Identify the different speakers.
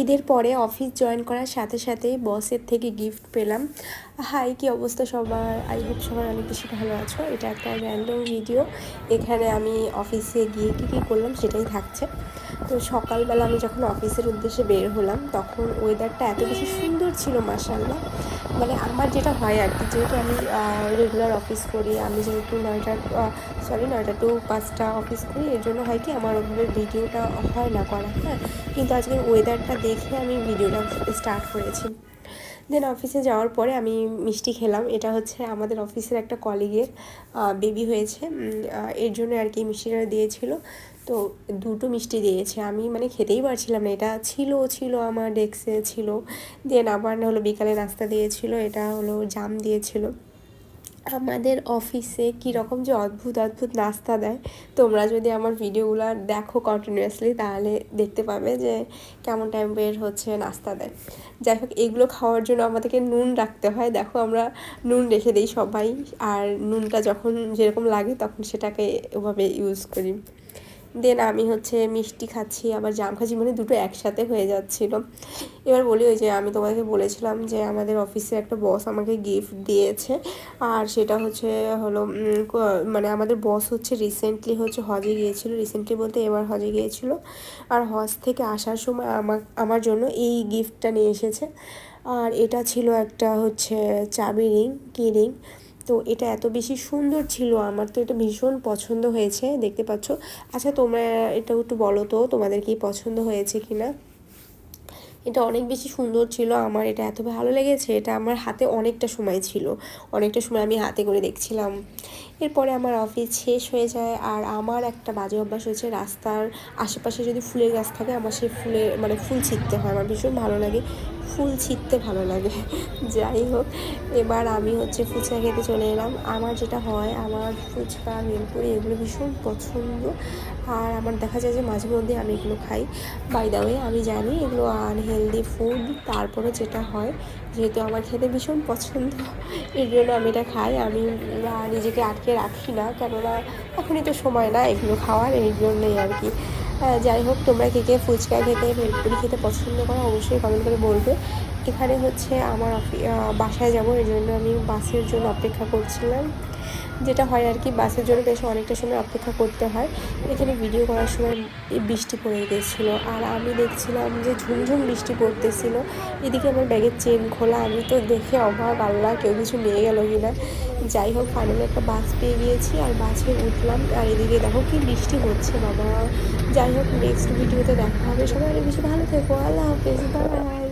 Speaker 1: ঈদের পরে office join করার সাথে সাথে বসের থেকে গিফট পেলাম। হাই, কি অবস্থা সবার? আই হোপ সবার অনেক বেশি ভালো আছো। এটা একটা র্যান্ডম ভিডিও এখানে আমি অফিসে গিয়ে কী কী করলাম সেটাই থাকছে। তো সকালবেলা আমি যখন অফিসের উদ্দেশ্যে বের হলাম, তখন ওয়েদারটা এত বেশি সুন্দর ছিল মাসাল্লাহ মানে আমার যেটা হয় আর কি, যেহেতু আমি রেগুলার অফিস করি, আমি যেহেতু নয়টা সরি নয়টা টু পাঁচটা অফিস করি, এর জন্য হয় কি, আমার ওভাবে ভিডিওটা হয় না করা হ্যাঁ? কিন্তু আজকে ওয়েদারটা দেখে আমি ভিডিওটা স্টার্ট করেছি। দেন অফিসে যাওয়ার পরে আমি মিষ্টি খেলাম। এটা হচ্ছে আমাদের অফিসের একটা কলিগের বেবি হয়েছে। এর জন্য আর কি মিষ্টিটা দিয়েছিল। তো দুটো মিষ্টি দিয়েছে। আমি মানে খেতেই পারছিলাম না। এটা ছিল ছিল আমার ডেস্কে ছিল। দেন আবার না হলো বিকালে নাস্তা দিয়েছিল। এটা হলো জাম দিয়েছিল। আমাদের অফিসে কীরকম যে অদ্ভুত অদ্ভুত নাস্তা দেয়, তোমরা যদি আমার ভিডিওগুলো দেখো কন্টিনিউয়াসলি তাহলে দেখতে পাবে যে কেমন টাইম বের হচ্ছে নাস্তা দেয়। যাই হোক, এগুলো খাওয়ার জন্য আমাদেরকে নুন রাখতে হয়। দেখো, আমরা নুন রেখে দিই সবাই, আর নুনটা যখন যেরকম লাগে তখন সেটাকে ওভাবে ইউজ করি। দেন আমি হচ্ছে মিষ্টি খাচ্ছি, আবার জাম খাচ্ছি মানে দুটো একসাথে হয়ে যাচ্ছিল। এবার বলি ওই যে আমি তোমাদেরকে বলেছিলাম যে আমাদের অফিসে একটা বস আমাকে গিফট দিয়েছে, আর সেটা হচ্ছে হলো মানে আমাদের বস হচ্ছে রিসেন্টলি হচ্ছে হজে গিয়েছিল রিসেন্টলি বলতে এবার হজে গিয়েছিল, আর হজ থেকে আসার সময় আমার আমার জন্য এই গিফটটা নিয়ে এসেছে। আর এটা ছিল একটা হচ্ছে চাবি রিং, কি রিং? তো এটা এত বেশি সুন্দর ছিল আমার, তো এটা ভীষণ পছন্দ হয়েছে, দেখতে পাচ্ছ। আচ্ছা তোমরা এটা একটু বলো তো, তোমাদের কি পছন্দ হয়েছে কি না এটা অনেক বেশি সুন্দর ছিল আমার, এটা এত ভালো লেগেছে, এটা আমার হাতে অনেকটা সময় ছিল, অনেকটা সময় আমি হাতে করে দেখছিলাম। এরপরে আমার অফিস শেষ হয়ে যায়, আর আমার একটা বাজে অভ্যাস হয়েছে, রাস্তার আশেপাশে যদি ফুলের গাছ থাকে, আমার সেই ফুলের মানে ফুল ছিঁড়তে হয়, আমার ভীষণ ভালো লাগে। ফুল ছিঁড়তে ভালো লাগে। যাই হোক, এবার আমি হচ্ছে ফুচকা খেতে চলে এলাম। আমার যেটা হয়, আমার ফুচকা, ভেলপুরি এগুলো ভীষণ পছন্দ। আর আমার দেখা যায় যে মাঝে মধ্যে আমি এগুলো খাই। বাই দা ওয়ে আমি জানি এগুলো আনহেলদি ফুড তারপরে যেটা হয়, যেহেতু আমার খেতে ভীষণ পছন্দ, এর জন্য আমি এটা খাই। আমি নিজেকে আটকে রাখি না। কেননা এখনই তো সময় না এগুলো খাওয়ার এই জন্যই আর কি। যাই হোক, তোমরা কে কে ফুচকা খেতে, ভেলপুরি খেতে পছন্দ করো, অবশ্যই কমেন্ট করে বলবে। এখানে হচ্ছে আমার বাসায় যাব এই জন্য আমি বাসের জন্য অপেক্ষা করছিলাম। যেটা হয় আর কি, বাসের জন্য বেশ অনেকটা সময় অপেক্ষা করতে হয়। এখানে ভিডিও করার সময় বৃষ্টি পড়ে গেছিল। আর আমি দেখছিলাম যে ঝুমঝুম বৃষ্টি পড়তেছিল। এদিকে আমার ব্যাগের চেন খোলা। আমি তো দেখে অবাক, আল্লাহ, কেউ কিছু নিয়ে গেল কি না যাই হোক ফাইনালি একটা বাস পেয়ে গিয়েছি আর বাসে উঠলাম। আর এদিকে দেখো কি বৃষ্টি হচ্ছে, বাবা। যাই হোক নেক্সট ভিডিওতে দেখা হবে। সবাই বেশি ভালো থেকো। আল্লাহ হাফেজ।